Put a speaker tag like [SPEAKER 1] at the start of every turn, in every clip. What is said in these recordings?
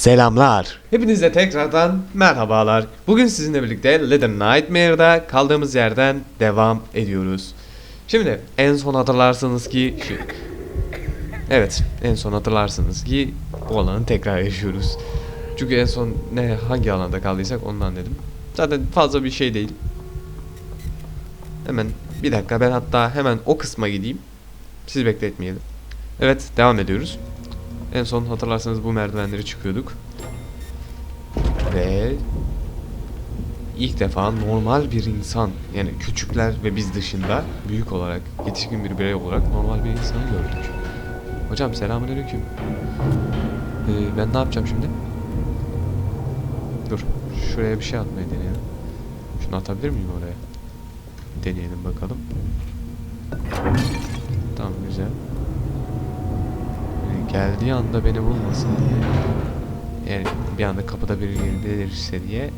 [SPEAKER 1] Selamlar. Hepinize tekrardan merhabalar. Bugün sizinle birlikte Little Nightmare'da kaldığımız yerden devam ediyoruz. Şimdi en son hatırlarsınız ki şu... Evet, en son hatırlarsınız ki bu alanı tekrar yaşıyoruz. Çünkü en son ne hangi alanda kaldıysak ondan dedim. Zaten fazla bir şey değil. Hemen bir dakika ben hatta hemen o kısma gideyim. Sizi bekletmeyelim. Evet, devam ediyoruz. En son hatırlarsanız bu merdivenleri çıkıyorduk. Ve ilk defa normal bir insan yani küçükler ve biz dışında büyük olarak yetişkin bir birey olarak normal bir insanı gördük. Hocam selamünaleyküm. Ee, ben ne yapacağım şimdi? Dur. Şuraya bir şey atmayı deneyelim. Şunu atabilir miyim oraya? Deneyelim bakalım. Tamam güzel. Geldiği anda beni bulmasın diye. Yani bir anda kapıda biri gelirse diye.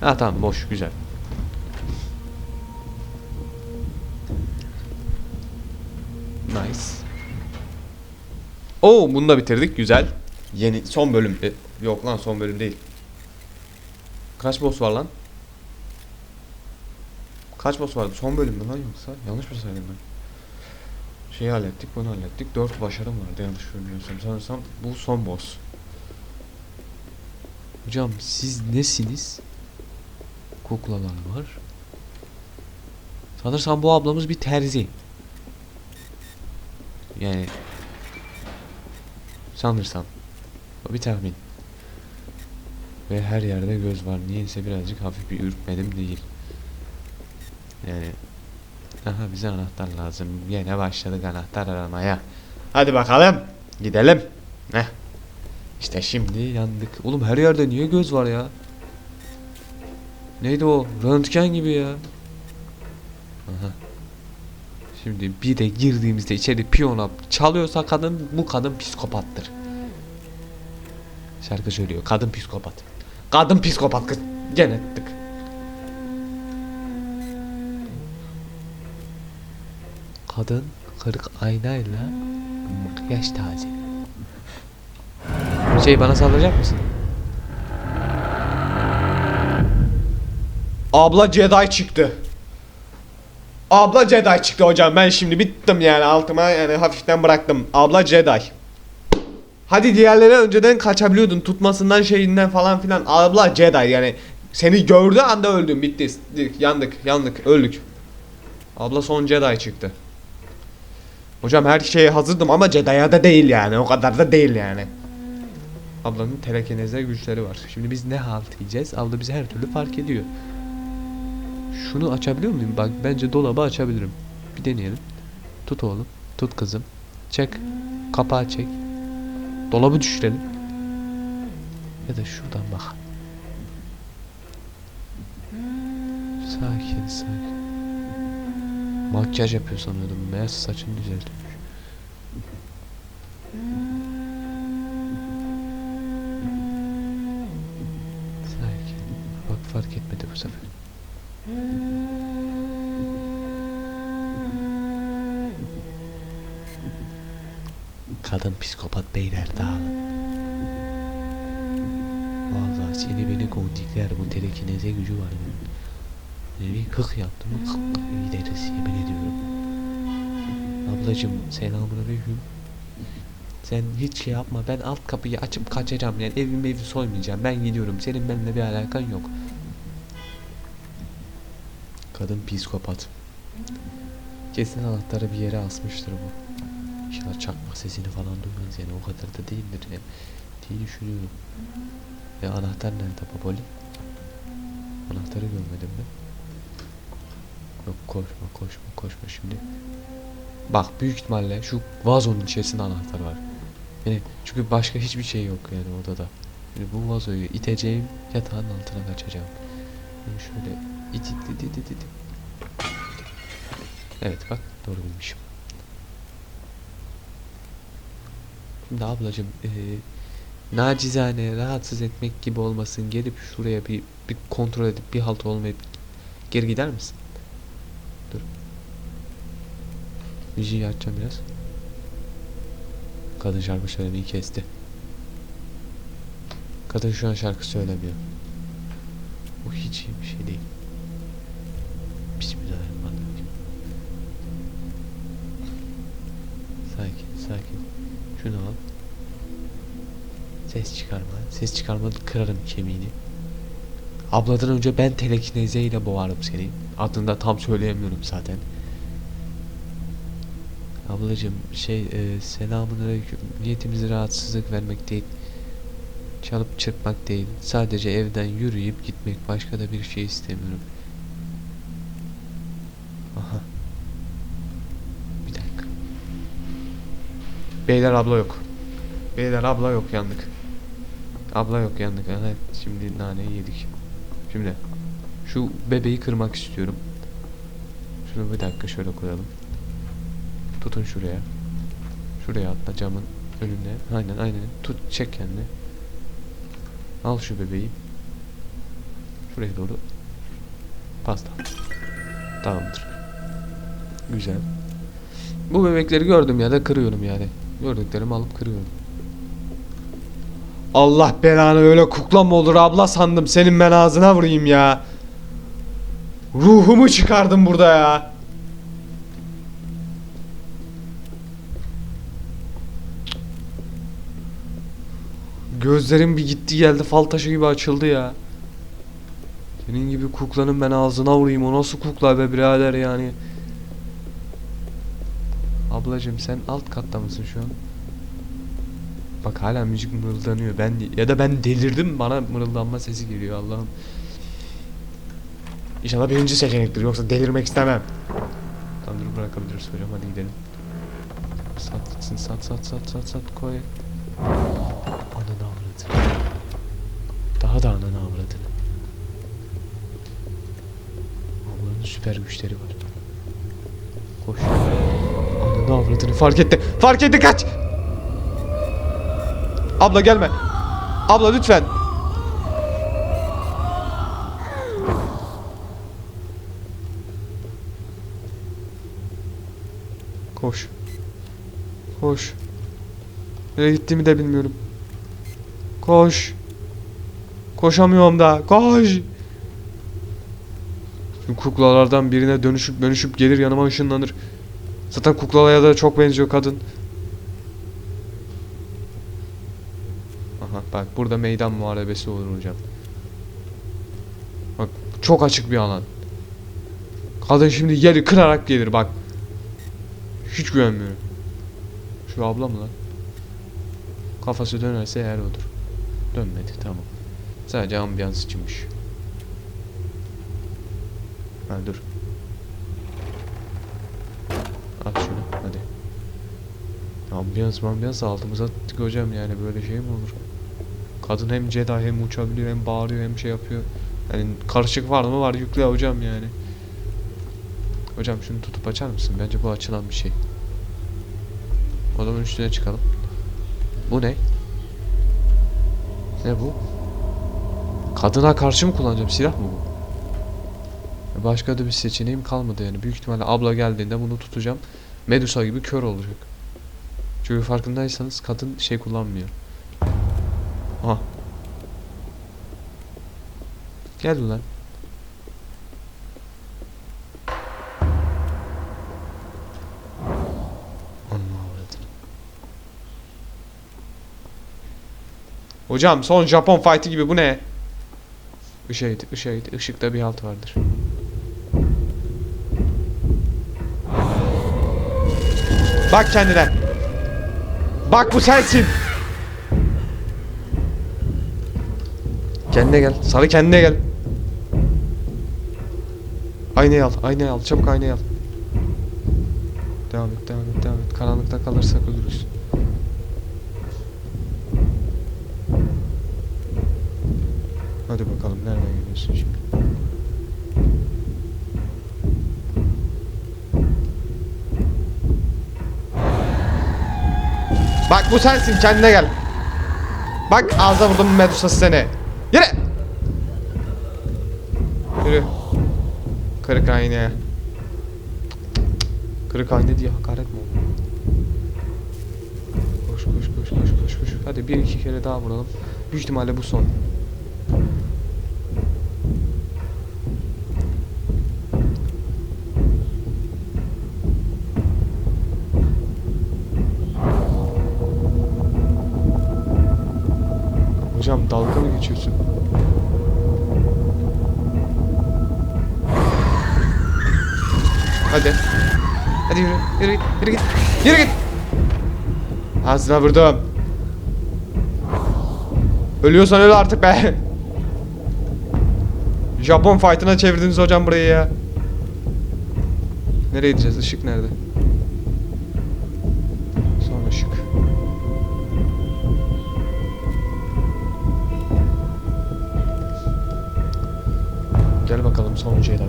[SPEAKER 1] Ha tamam boş güzel. Nice. Oo bunu da bitirdik güzel. Yeni son bölüm. E, yok lan son bölüm değil. Kaç boss var lan? Kaç boss vardı? Son bölüm mü lan yoksa? Yanlış mı saydım ben? Şeyi hallettik, bunu hallettik. Dört başarım vardı yanlış bilmiyorsam. Sanırsam bu son boss. Hocam siz nesiniz? Kuklalar var. Sanırsam bu ablamız bir terzi. Yani sanırsam. O bir tahmin. Ve her yerde göz var. Niyeyse birazcık hafif bir ürkmedim değil. Yani Aha bize anahtar lazım. Yine başladık anahtar aramaya. Hadi bakalım. Gidelim. Heh. İşte şimdi yandık. Oğlum her yerde niye göz var ya? Neydi o? Röntgen gibi ya. Aha. Şimdi bir de girdiğimizde içeri piyano çalıyorsa kadın bu kadın psikopattır. Şarkı söylüyor. Kadın psikopat. Kadın psikopat kız. Gene Kadın kırık aynayla makyaj taze. Şey bana saldıracak mısın? Abla Jedi çıktı. Abla Jedi çıktı hocam. Ben şimdi bittim yani altıma yani hafiften bıraktım. Abla Jedi. Hadi diğerleri önceden kaçabiliyordun tutmasından şeyinden falan filan. Abla Jedi yani seni gördüğü anda öldün bitti. Yandık yandık öldük. Abla son Jedi çıktı. Hocam her şeye hazırdım ama Jedi'ya da değil yani. O kadar da değil yani. Ablanın telekineze güçleri var. Şimdi biz ne halt yiyeceğiz? Abla bizi her türlü fark ediyor. Şunu açabiliyor muyum? Bak bence dolabı açabilirim. Bir deneyelim. Tut oğlum. Tut kızım. Çek. Kapağı çek. Dolabı düşürelim. Ya da şuradan bak. Sakin sakin. Makyaj yapıyor sanıyordum. Meğer saçını düzeltiyormuş. Sakin. Bak fark etmedi bu sefer. Kadın psikopat beyler dağılın. Vallahi seni beni gondikler bu telekineze gücü var bunun. Bir kık yaptım kık gideriz yemin ediyorum. Ablacım selamünaleyküm. Sen hiç şey yapma ben alt kapıyı açıp kaçacağım yani evimi evi soymayacağım ben gidiyorum senin benimle bir alakan yok. Kadın psikopat. Kesin anahtarı bir yere asmıştır bu. İnşallah çakmak sesini falan duymaz yani o kadar da değildir yani diye düşünüyorum. Ve anahtar nerede baboli? Anahtarı görmedim ben. Yok koşma koşma koşma şimdi. Bak büyük ihtimalle şu vazonun içerisinde anahtar var. Yani çünkü başka hiçbir şey yok yani odada. Yani bu vazoyu iteceğim yatağın altına kaçacağım. Yani şöyle it it it it it it. Evet bak doğru bilmişim. Şimdi ablacım eee nacizane rahatsız etmek gibi olmasın gelip şuraya bir, bir kontrol edip bir halt olmayıp geri gider misin? Dur. Müziği açacağım biraz. Kadın şarkı söylemeyi kesti. Kadın şu an şarkı söylemiyor. Bu hiç iyi bir şey değil. Bismillahirrahmanirrahim. Sakin, sakin. Şunu al. Ses çıkarma. Ses çıkarma kırarım kemiğini. Abladan önce ben telekineze ile boğarım seni. Adını da tam söyleyemiyorum zaten. Ablacım şey e, selamun aleyküm. Niyetimiz rahatsızlık vermek değil. Çalıp çırpmak değil. Sadece evden yürüyüp gitmek. Başka da bir şey istemiyorum. Aha. Bir dakika. Beyler abla yok. Beyler abla yok yandık. Abla yok yandık. Evet şimdi naneyi yedik. Şimdi şu bebeği kırmak istiyorum. Şunu bir dakika şöyle koyalım. Tutun şuraya. Şuraya atla camın önüne. Aynen aynen. Tut çek kendini. Al şu bebeği. Şuraya doğru. Pasta. Tamamdır. Güzel. Bu bebekleri gördüm ya da kırıyorum yani. Gördüklerimi alıp kırıyorum. Allah belanı öyle kukla mı olur abla sandım senin ben ağzına vurayım ya. Ruhumu çıkardım burada ya. Gözlerim bir gitti geldi fal taşı gibi açıldı ya. Senin gibi kuklanın ben ağzına vurayım o nasıl kukla be birader yani. Ablacım sen alt katta mısın şu an? Bak hala müzik mırıldanıyor. Ben ya da ben delirdim bana mırıldanma sesi geliyor Allah'ım. İnşallah birinci seçenektir yoksa delirmek istemem. Tamam dur bırakabiliriz hocam hadi gidelim. Sat gitsin sat sat sat sat sat koy. Ananı avradı. Daha da ananı avradını. Ablanın süper güçleri var. Koş. Ananı avradını fark etti. Fark etti kaç. Abla gelme. Abla lütfen. Koş. Koş. Nereye gittiğimi de bilmiyorum. Koş. Koşamıyorum da. Koş. Kuklalardan birine dönüşüp dönüşüp gelir yanıma ışınlanır. Zaten kuklalaya da çok benziyor kadın. Aha bak burada meydan muharebesi olur hocam. Bak çok açık bir alan. Kadın şimdi yeri kırarak gelir bak. Hiç güvenmiyorum. Şu abla mı lan? Kafası dönerse eğer odur. Dönmedi tamam. Sadece ambiyans içinmiş. Ha dur. At şunu hadi. Ambiyans ambiyans altımıza attık hocam yani böyle şey mi olur? Kadın hem Jedi hem uçabiliyor hem bağırıyor hem şey yapıyor. Yani karışık var mı var yükle hocam yani. Hocam şunu tutup açar mısın? Bence bu açılan bir şey. O zaman üstüne çıkalım. Bu ne? Ne bu? Kadına karşı mı kullanacağım? Silah mı bu? Başka da bir seçeneğim kalmadı yani. Büyük ihtimalle abla geldiğinde bunu tutacağım. Medusa gibi kör olacak. Çünkü farkındaysanız kadın şey kullanmıyor. Aha. Gel ulan. Hocam son Japon fight'i gibi bu ne? Işığa git, ışığa git. Işıkta bir halt vardır. Bak kendine. Bak bu sensin. Kendine gel. Sarı kendine gel. Aynayı al. Aynayı al. Çabuk aynayı al. Devam et. Devam et. Devam et. Karanlıkta kalırsak ölürüz. Hadi bakalım. Nereden geliyorsun şimdi? Bak bu sensin. Kendine gel. Bak ağzına vurdum Medusa'sı seni. Yürü. Yürü. Kırık aynaya. Kırık ayna diye hakaret mi oldu? Koş koş koş koş koş koş. Hadi bir iki kere daha vuralım. Büyük ihtimalle bu son. Yürü git. Yürü git. Ağzına vurdum. Ölüyorsan öl artık be. Japon fight'ına çevirdiniz hocam burayı ya. Nereye gideceğiz? Işık nerede? Son ışık. Gel bakalım son Jedi.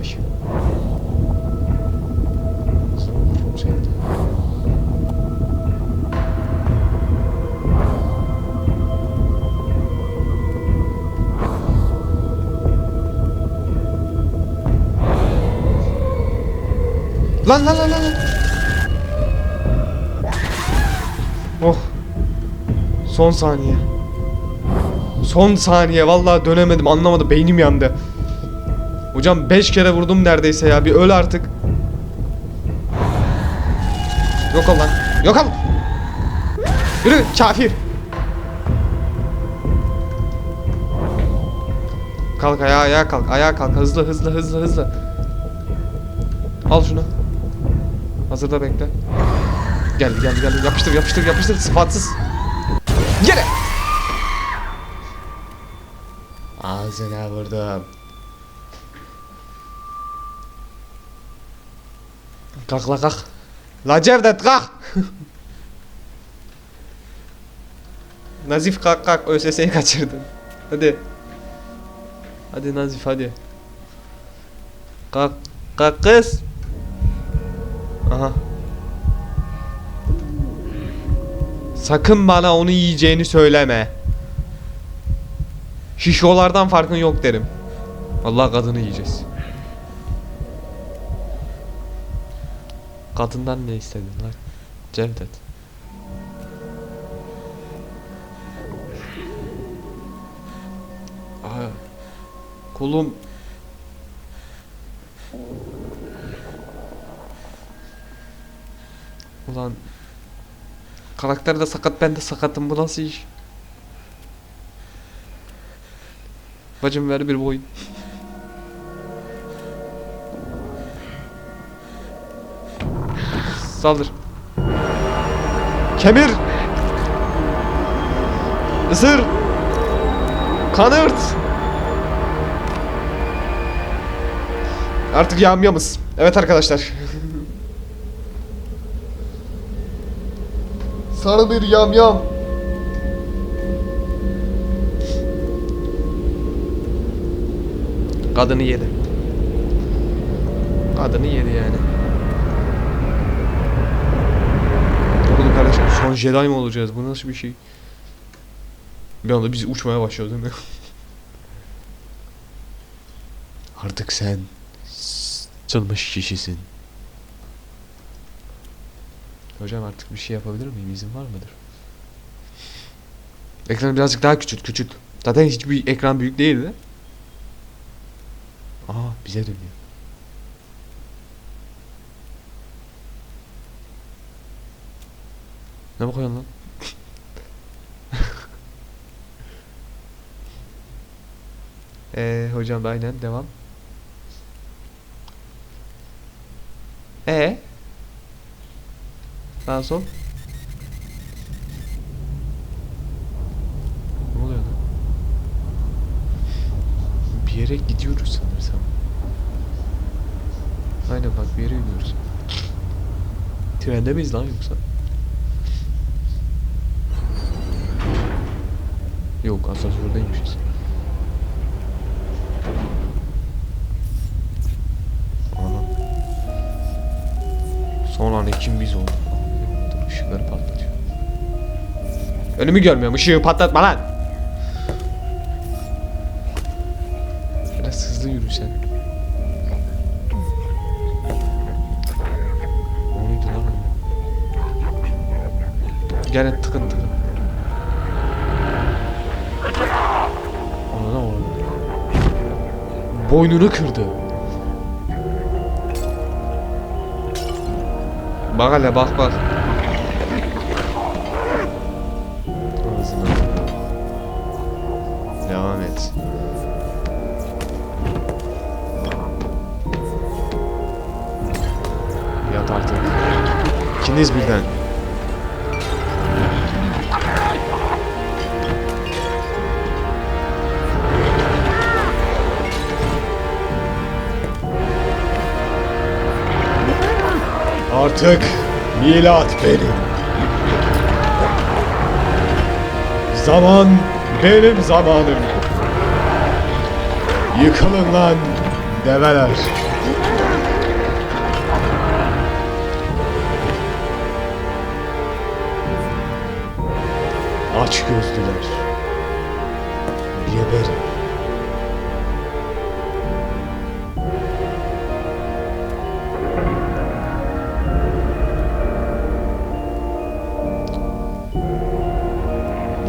[SPEAKER 1] Lan lan lan lan. Oh. Son saniye. Son saniye vallahi dönemedim anlamadım beynim yandı. Hocam 5 kere vurdum neredeyse ya bir öl artık. Yok ol lan. Yok ol. Yürü kafir. Kalk ayağa ayağa kalk ayağa kalk hızlı hızlı hızlı hızlı. Al şunu. Hazırda bekle. Geldi geldi geldi. Yapıştır yapıştır yapıştır. Sıfatsız. Yere. Ağzına vurdum. Kalk la kalk. La Cevdet kalk. Nazif kalk kalk. ÖSS'yi kaçırdın. Hadi. Hadi Nazif hadi. Kalk. Kalk kız. Aha. Sakın bana onu yiyeceğini söyleme. Şişolardan farkın yok derim. Allah kadını yiyeceğiz. Kadından ne istedin lan? Cevdet. Aa, kolum Ulan Karakter de sakat ben de sakatım bu nasıl iş? Bacım ver bir boyun. Saldır. Kemir. Isır. Kanırt. Artık yamyamız. Evet arkadaşlar. Sarı bir yamyam. Kadını yedi. Kadını yedi yani. Oğlum kardeşim son Jedi mi olacağız? Bu nasıl bir şey? Bir anda biz uçmaya başlıyoruz değil mi? Artık sen çılmış kişisin. Hocam artık bir şey yapabilir miyim? İzin var mıdır? Ekranı birazcık daha küçült, küçült. Zaten hiçbir ekran büyük değildi. Aa bize dönüyor. Ne bakıyorsun lan? Eee hocam aynen devam. E Daha sol. Ne oluyor lan? Bir yere gidiyoruz sanırsam. Aynen bak bir yere gidiyoruz. Trende miyiz lan yoksa? Yok asansördeymişiz. Anam. Son an kim biz olduk ışıkları patlatıyor. Önümü görmüyorum. Işığı patlatma lan. Biraz hızlı yürü sen. O neydi lan öyle? Gene tıkın tıkın. Anana oğlum. Boynunu kırdı. Bak hele bak bak. İkiniz birden. Artık milat benim. Zaman benim zamanım. Yıkılın lan develer. Aç gözlüler. Geberin.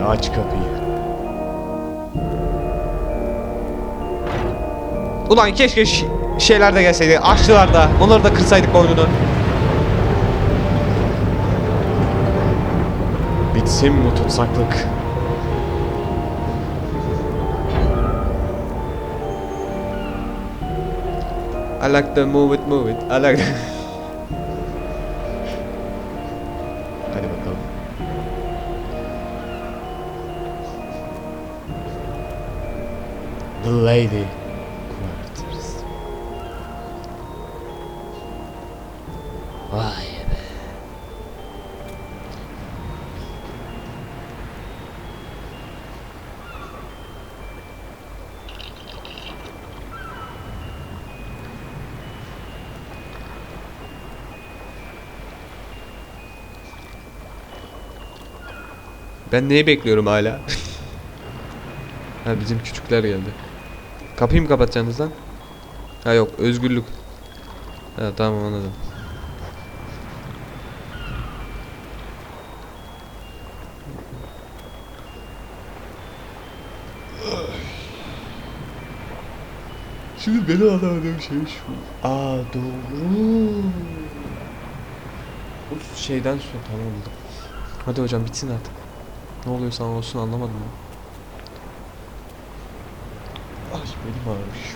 [SPEAKER 1] Aç kapıyı. Ulan keşke şeyler de gelseydi. Aşçılar da. Onları da kırsaydık boynunu. Bitsin bu tutsaklık. I like to move it, move it. I like to... Hadi bakalım. The Lady Ben neyi bekliyorum hala? ha bizim küçükler geldi. Kapıyı mı kapatacaksınız lan? Ha yok özgürlük. Ha tamam anladım. Şimdi beni anlamadığım şey şu. Aa doğru. Bu şeyden sonra tamam oldu. Hadi hocam bitsin artık. Ne oluyorsa olsun anlamadım ya. Ay benim ağrış.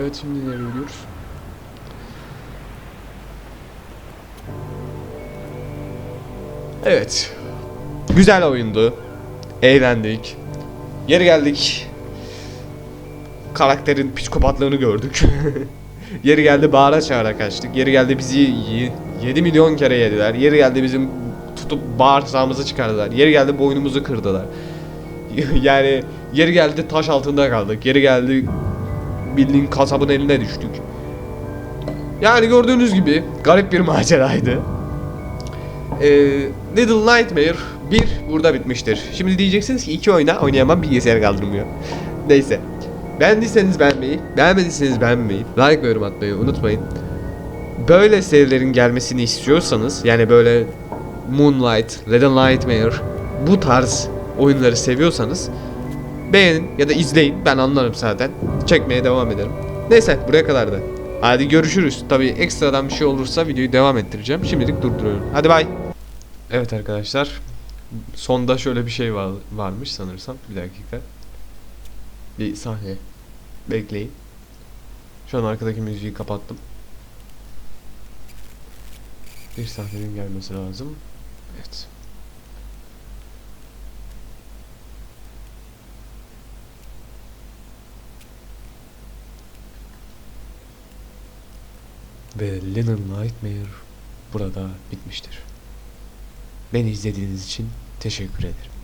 [SPEAKER 1] Evet şimdi nereye gidiyoruz? Evet. Güzel oyundu. Eğlendik. Yeri geldik. Karakterin psikopatlığını gördük. Yeri geldi bağıra çağıra kaçtık. Yeri geldi bizi 7 milyon kere yediler. Yeri geldi bizim tutup bağırsağımızı çıkardılar. Yeri geldi boynumuzu kırdılar. yani yeri geldi taş altında kaldık. Yeri geldi bildiğin kasabın eline düştük. Yani gördüğünüz gibi garip bir maceraydı. Ee, Little Nightmare 1 burada bitmiştir. Şimdi diyeceksiniz ki iki oyna oynayamam bilgisayar kaldırmıyor. Neyse. Beğendiyseniz beğenmeyi, beğenmediyseniz beğenmeyi, like ve yorum atmayı unutmayın. Böyle serilerin gelmesini istiyorsanız, yani böyle Moonlight, Little Nightmare, bu tarz oyunları seviyorsanız beğenin ya da izleyin. Ben anlarım zaten. Çekmeye devam ederim. Neyse buraya kadardı. Hadi görüşürüz. Tabii ekstradan bir şey olursa videoyu devam ettireceğim. Şimdilik durduruyorum. Hadi bay. Evet arkadaşlar. Sonda şöyle bir şey var, varmış sanırsam. Bir dakika. Bir sahne. Bekleyin. Şu an arkadaki müziği kapattım. Bir sahnenin gelmesi lazım. Evet. Ve Little Nightmare burada bitmiştir. Beni izlediğiniz için teşekkür ederim.